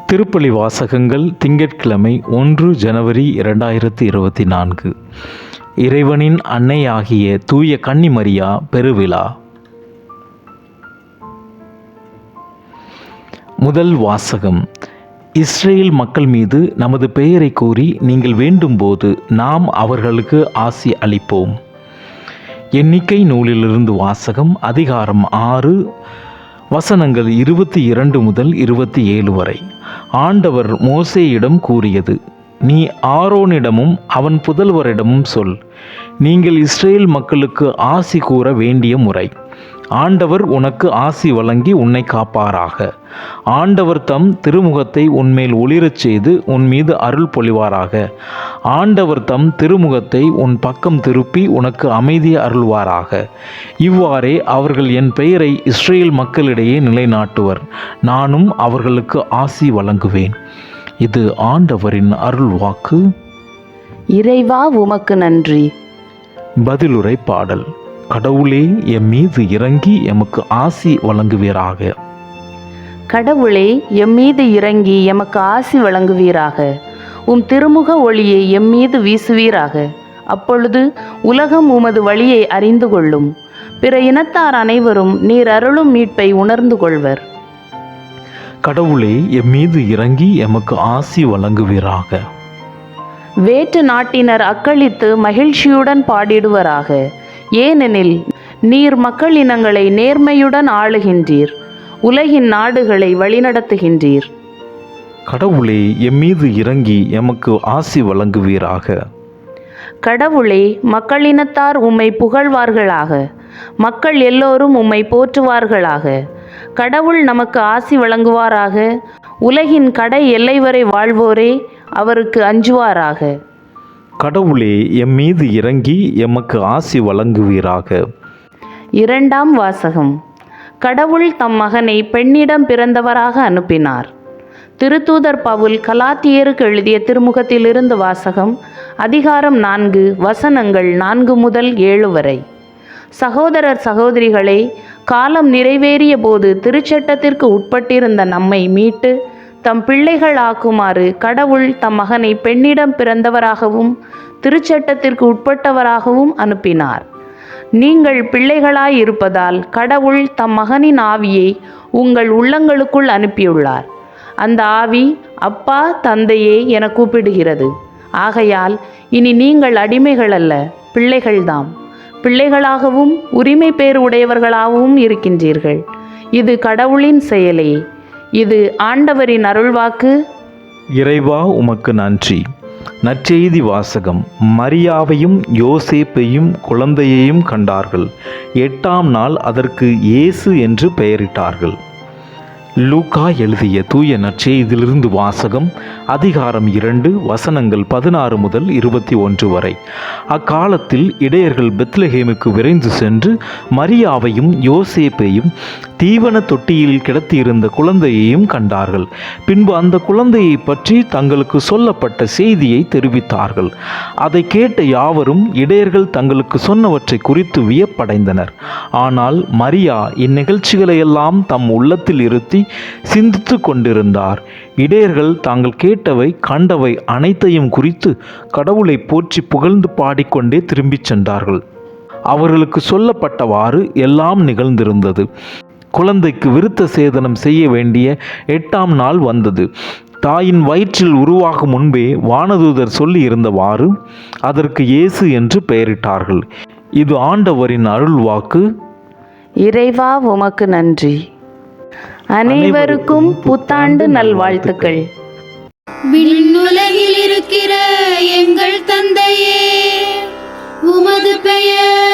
திருப்பலி வாசகங்கள் திங்கட்கிழமை ஒன்று ஜனவரி இரண்டாயிரத்தி இருபத்தி நான்கு. இறைவனின் அன்னையாகிய தூய கன்னிமரியா பெருவிழா. முதல் வாசகம். இஸ்ரேல் மக்கள் மீது நமது பெயரை கூறி நீங்கள் வேண்டும்போது நாம் அவர்களுக்கு ஆசி அளிப்போம். எண்ணிக்கை நூலிலிருந்து வாசகம் அதிகாரம் ஆறு வசனங்கள் இருபத்தி இரண்டு முதல் இருபத்தி ஏழு வரை. ஆண்டவர் மோசேயிடம் கூறியது நீ ஆரோனிடமும் அவன் புதல்வரிடமும் சொல். நீங்கள் இஸ்ரேல் மக்களுக்கு ஆசி கூற வேண்டிய முறை. ஆண்டவர் உனக்கு ஆசி வழங்கி உன்னை காப்பாராக. ஆண்டவர் தம் திருமுகத்தை உன்மேல் ஒளிரச் செய்து உன் மீது அருள் பொழிவாராக. ஆண்டவர் தம் திருமுகத்தை உன் பக்கம் திருப்பி உனக்கு அமைதி அருள்வாராக. இவ்வாறே அவர்கள் என் பெயரை இஸ்ரேல் மக்களிடையே நிலைநாட்டுவர். நானும் அவர்களுக்கு ஆசி வழங்குவேன். இது ஆண்டவரின் அருள் வாக்கு இறைவா உமக்கு நன்றி. பதிலுரை பாடல். கடவுளே எம் மீது இறங்கி எமக்கு ஆசி வழங்குவீராக. கடவுளே எம் மீது இறங்கி எமக்கு ஆசி வழங்குவீராக. உம் திருமுக ஒளியை எம் மீது வீசுவீராக. அப்பொழுது உலகம் உமது வழியை அறிந்து கொள்ளும். பிற இனத்தார் அனைவரும் நீர் அருளும் மீட்பை உணர்ந்து கொள்வர். கடவுளே எம் மீது இறங்கி எமக்கு ஆசி வழங்குவீராக. வேற்று நாட்டினர் அக்களித்து மகிழ்ச்சியுடன் பாடிடுவராக. ஏனெனில் நீர் மக்கள் இனங்களை நேர்மையுடன் ஆளுகின்றீர். உலகின் நாடுகளை வழிநடத்துகின்றீர். கடவுளே எம் மீது இறங்கி எமக்கு ஆசி வழங்குவீராக. கடவுளே மக்களினத்தார் உம்மை புகழ்வார்களாக. மக்கள் எல்லோரும் உம்மை போற்றுவார்களாக. கடவுள் நமக்கு ஆசி வழங்குவாராக. உலகின் கடை எல்லை வரை வாழ்வோரே அவருக்கு அஞ்சுவாராக. கடவுளே எம் மீது இறங்கி எமக்கு ஆசி வழங்குவீராக. இரண்டாம் வாசகம். கடவுள் தம் மகனை பெண்ணிடம் பிறந்தவராக அனுப்பினார். திருத்தூதர் பவுல் கலாத்தியருக்கு எழுதிய திருமுகத்திலிருந்து வாசகம் அதிகாரம் நான்கு வசனங்கள் நான்கு முதல் ஏழு வரை. சகோதரர் சகோதரிகளே காலம் நிறைவேறிய போது திருச்சட்டத்திற்கு உட்பட்டிருந்த நம்மை மீட்டு தம் பிள்ளைகள் ஆக்குமாறு கடவுள் தம் மகனை பெண்ணிடம் பிறந்தவராகவும் திருச்சட்டத்திற்கு உட்பட்டவராகவும் அனுப்பினார். நீங்கள் பிள்ளைகளாய் இருப்பதால் கடவுள் தம் மகனின் ஆவியை உங்கள் உள்ளங்களுக்குள் அனுப்பியுள்ளார். அந்த ஆவி அப்பா தந்தையே என கூப்பிடுகிறது. ஆகையால் இனி நீங்கள் அடிமைகள் அல்ல பிள்ளைகள்தாம். பிள்ளைகளாகவும் உரிமை பேர் உடையவர்களாகவும் இருக்கின்றீர்கள். இது கடவுளின் செயலே. இது ஆண்டவரின் அருள்வாக்கு. இறைவா உமக்கு நன்றி. நற்செய்தி வாசகம். மரியாவையும் யோசேப்பையும் குழந்தையையும் கண்டார்கள். எட்டாம் நாள் அதற்கு இயேசு என்று பெயரிட்டார்கள். லூகா எழுதிய தூய நற்செய்தியிலிருந்து வாசகம் அதிகாரம் இரண்டு வசனங்கள் பதினாறு முதல் இருபத்தி ஒன்று வரை. அக்காலத்தில் இடையர்கள் பெத்லஹேமுக்கு விரைந்து சென்று மரியாவையும் யோசேப்பையும் தீவன தொட்டியில் கிடத்தியிருந்த குழந்தையையும் கண்டார்கள். பின்பு அந்த குழந்தையை பற்றி தங்களுக்கு சொல்லப்பட்ட செய்தியை தெரிவித்தார்கள். அதை கேட்ட யாவரும் இடையர்கள் தங்களுக்கு சொன்னவற்றை குறித்து வியப்படைந்தனர். ஆனால் மரியா இந்நிகழ்ச்சிகளை எல்லாம் தம் உள்ளத்தில் இருத்தி சிந்தித்து கொண்டிருந்தார். இடையர்கள் தாங்கள் கேட்டவை கண்டவை அனைத்தையும் குறித்து கடவுளை போற்றி புகழ்ந்து பாடிக்கொண்டே திரும்பிச் சென்றார்கள். அவர்களுக்கு சொல்லப்பட்டவாறு எல்லாம் நிகழ்ந்திருந்தது. குழந்தைக்கு விருத்த சேதனம் செய்ய வேண்டிய எட்டாம் நாள் வந்தது. தாயின் வயிற்றில் உருவாகும் முன்பே வானதூதர் சொல்லி இருந்தவாறு அதற்கு இயேசு என்று பெயரிட்டார்கள். இது ஆண்டவரின் அருள் வாக்கு இறைவா உமக்கு நன்றி. அனைவருக்கும் புத்தாண்டு நல்வாழ்த்துக்கள். விண்ணுலகில் இருக்கிற எங்கள் தந்தையே உமது பெயர்